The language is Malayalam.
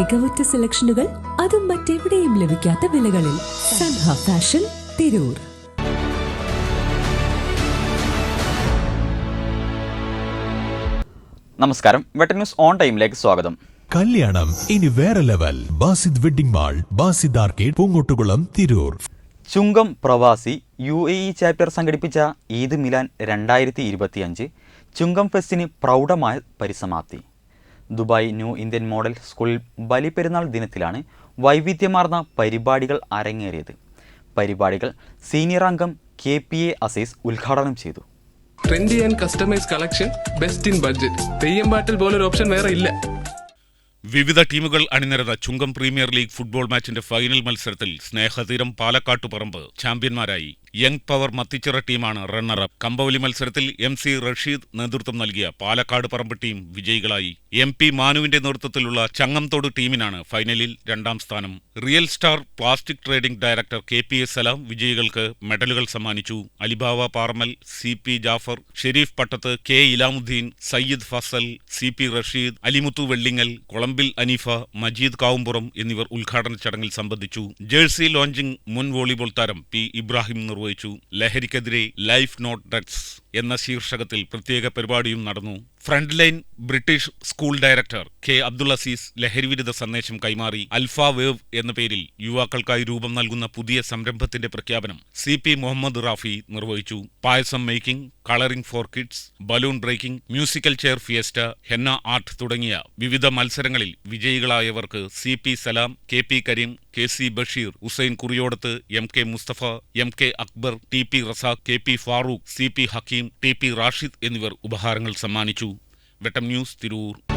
മികവുറ്റ സെലക്ഷനുകൾ അതും മറ്റെവിടെയും ലഭിക്കാത്ത വിലകളിൽ സൻഹ ഫാഷൻ തിരൂർ. നമസ്കാരം. വെട്ട ന്യൂസ് ഓൺ ടൈമിലേക്ക് സ്വാഗതം. കല്യാണം ഇനി വേറെ level. Basid wedding mall Basid arcade Poongottukulam Tirur. Chungam പ്രവാസി യു എ ഇ ചാപ്റ്റർ സംഘടിപ്പിച്ച ഈദ് മിലാൻ രണ്ടായിരത്തി ഇരുപത്തിയഞ്ച് ചുങ്കം ഫെസ്റ്റിന് പ്രൗഢമായ പരിസമാപ്തി. ദുബായ് ന്യൂ ഇന്ത്യൻ മോഡൽ സ്കൂളിൽ ബലിപെരുന്നാൾ ദിനത്തിലാണ് വൈവിധ്യമാർന്ന പരിപാടികൾ അരങ്ങേറിയത്. പരിപാടികൾ സീനിയർ അംഗം കെ പി എ അസീസ് ഉദ്ഘാടനം ചെയ്തു. Trendy and customise collection best in budget. Theyyam പാട്ടിൽ പോലൊരു ഓപ്ഷൻ വേറെ ഇല്ല. വിവിധ ടീമുകൾ അണിനിരന്ന ചുങ്കം പ്രീമിയർ ലീഗ് ഫുട്ബോൾ മാച്ചിന്റെ ഫൈനൽ മത്സരത്തിൽ സ്നേഹതീരം പാലക്കാട്ടുപറമ്പ് ചാമ്പ്യന്മാരായി. യങ് പവർ മത്തിച്ചിറ ടീമാണ് റണ്ണറപ്പ്. കമ്പവലി മത്സരത്തിൽ എം സി റഷീദ് നേതൃത്വം നൽകിയ പാലക്കാട് പറമ്പ് ടീം വിജയികളായി. എം പി മാനുവിന്റെ നേതൃത്വത്തിലുള്ള ചങ്ങംതോട് ടീമിനാണ് ഫൈനലിൽ രണ്ടാം സ്ഥാനം. Real star plastic trading director K P S Salam വിജയികൾക്ക് മെഡലുകൾ സമ്മാനിച്ചു. Alibava Parmal C P Jafar Sharif Pattath K Ilamuddeen Sayyid Fazal C P Rasheed Alimuthu Vellingal Kolambil Aneefa Majeed Kavumpuram എന്നിവർ ഉദ്ഘാടന ചടങ്ങിൽ സംബന്ധിച്ചു. ജേഴ്സി ലോഞ്ചിംഗ് മുൻ വോളിബോൾ താരം പി ഇബ്രാഹിം നിർവഹിച്ചു. ലഹരിക്കെതിരെ ലൈഫ് നോട്ട് ഡ്രഗ്സ് എന്ന ശീർഷകത്തിൽ പ്രത്യേക പരിപാടിയും നടന്നു. Front line British school director K Abdul Aziz ലഹരിവിരുദ്ധ സന്ദേശം കൈമാറി. അൽഫ വേവ് എന്ന പേരിൽ യുവാക്കൾക്കായി രൂപം നൽകുന്ന പുതിയ സംരംഭത്തിന്റെ പ്രഖ്യാപനം സി പി മുഹമ്മദ് റാഫി നിർവഹിച്ചു. Payasam making colouring for kids balloon breaking musical chair fiesta henna art തുടങ്ങിയ വിവിധ മത്സരങ്ങളിൽ വിജയികളായവർക്ക് C P Salam K P Kareem K C Basheer Hussain Kuriyodath M K Mustafa M K Akbar T P Razak K P Farooq C P Hakeem T P Rashid എന്നിവർ ഉപഹാരങ്ങൾ സമ്മാനിച്ചു. വെട്ടം ന്യൂസ് തിരൂർ.